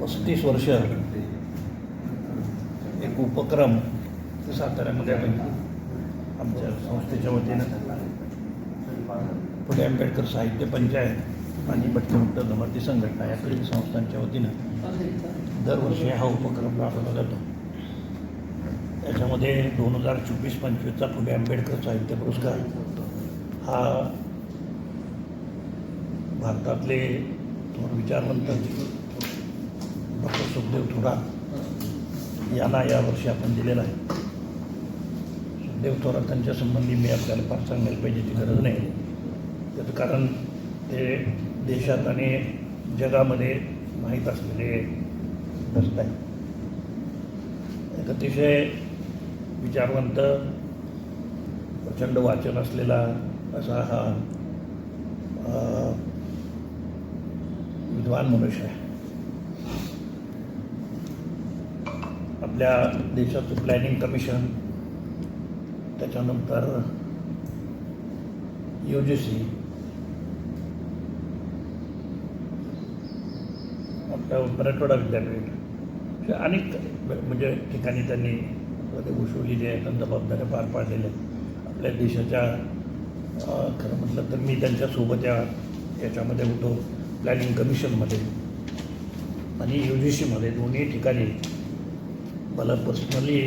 पस्तीस वर्ष एक उपक्रम साताऱ्यामध्ये आम्ही आमच्या संस्थेच्या वतीनं. पुणे आंबेडकर साहित्य पंचायत आणि भटकमुक्त जमाती संघटना या तीन संस्थांच्या वतीनं दरवर्षी हा उपक्रम राबवला जातो. त्याच्यामध्ये दोन हजार चोवीस पंचवीसचा फुले आंबेडकर साहित्य पुरस्कार हा भारतातले थोर विचारवंत डॉक्टर सुखदेव थोरात यांना यावर्षी आपण दिलेला आहे. सुखदेव थोरातांच्या संबंधी मी आपल्याला फार सांगायला पाहिजेची गरज नाही. त्याचं कारण ते देशात आणि जगामध्ये माहीत असलेले दस्त आहे एक अतिशय विचारवंत प्रचंड वाचन असलेला असा हा विद्वान मनुष्य आहे. आपल्या देशाचं प्लॅनिंग कमिशन त्याच्यानंतर यू जी सी आपलं मराठवाडा विद्यापीठ अशा अनेक म्हणजे ठिकाणी त्यांनी पदे आहे जबाबदाऱ्या पार पाडलेल्या आहेत. आपल्या देशाच्या खरं म्हटलं तर मी त्यांच्यासोबत या याच्यामध्ये होतो प्लॅनिंग कमिशनमध्ये आणि यू जी सीमध्ये दोन्ही ठिकाणी मला पर्सनली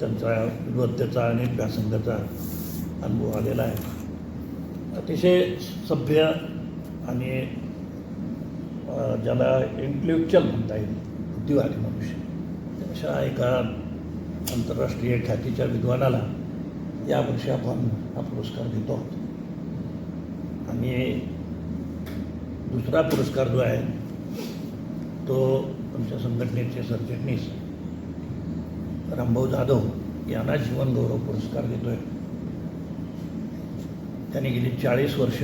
त्यांचा विद्वत्तेचा आणि व्यासंगाचा अनुभव आलेला आहे. अतिशय सभ्य आणि ज्याला इंटलेक्च्युअल म्हणता येईल बुद्धिवादी मनुष्य. अशा एका आंतरराष्ट्रीय ख्यातीच्या विद्वानाला यावर्षी आपण हा पुरस्कार देतो आहोत. आणि दुसरा पुरस्कार जो आहे तो आमच्या संघटनेचे सरचिटणीस रामभाऊ जाधव यांना जीवनगौरव पुरस्कार देतो आहे त्यांनी गेली चाळीस वर्ष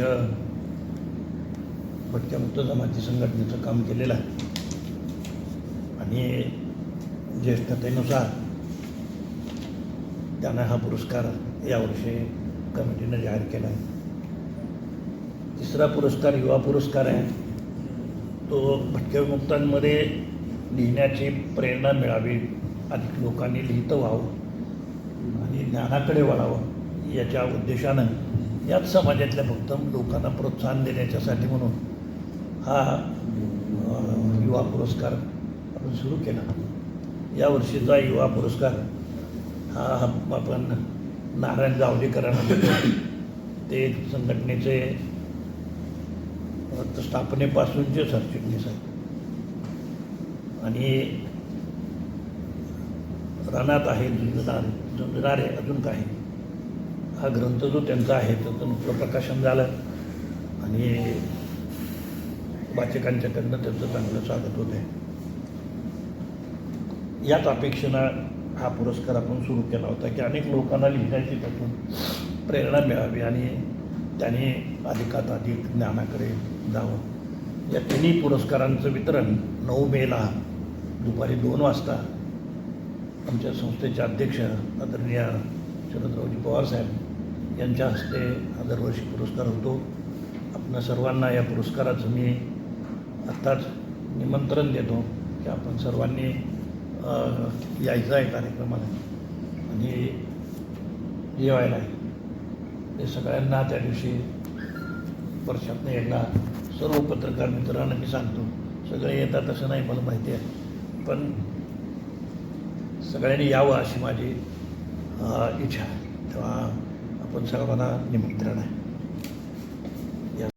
भटक्यामुक्त जमाती संघटनेचं काम केलेलं आहे. आणि ज्येष्ठतेनुसार त्यांना हा पुरस्कार यावर्षी कमिटीनं जाहीर केला आहे तिसरा पुरस्कार युवा पुरस्कार आहे तो भटक्यामुक्तांमध्ये लिहिण्याची प्रेरणा मिळावी अधिक लोकांनी लिहितं व्हावं आणि ज्ञानाकडे वळावं याच्या उद्देशानं याच समाजातल्या फक्त लोकांना प्रोत्साहन देण्याच्यासाठी म्हणून हा युवा पुरस्कार आपण सुरू केला यावर्षीचा युवा पुरस्कार हा आपण नारायण जावडेकरांना ते संघटनेचे स्थापनेपासूनचे सरचिटणीस आहेत. आणि रानात आहे झुंजणार झुंजणारे अजून काही. हा ग्रंथ जो त्यांचा आहे तो नुकतं प्रकाशन झालं. आणि वाचकांच्याकडनं त्यांचं चांगलं स्वागत होत आहे याच अपेक्षेनं हा पुरस्कार आपण सुरू केला होता की अनेक लोकांना लिहिण्याची त्यातून प्रेरणा मिळावी आणि त्याने अधिकात अधिक ज्ञानाकडे जावं. या तिन्ही पुरस्कारांचं वितरण नऊ मेला दुपारी दोन वाजता आमच्या संस्थेचे अध्यक्ष आदरणीय शरदरावजी पवारसाहेब यांच्या हस्ते हा दरवर्षी पुरस्कार होतो. आपल्या सर्वांना या पुरस्काराचं मी आत्ताच निमंत्रण देतो की आपण सर्वांनी यायचं आहे कार्यक्रमाला. आणि जेवायला आहे. ते सगळ्यांना त्या दिवशी वर्षातनं एकदा सर्व पत्रकार मित्रांना मी सांगतो सगळे येतात असं नाही मला माहिती आहे. पण सगळ्यांनी यावं अशी माझी इच्छा आहे. तेव्हा आपण सर्वांना निमंत्रण आहे.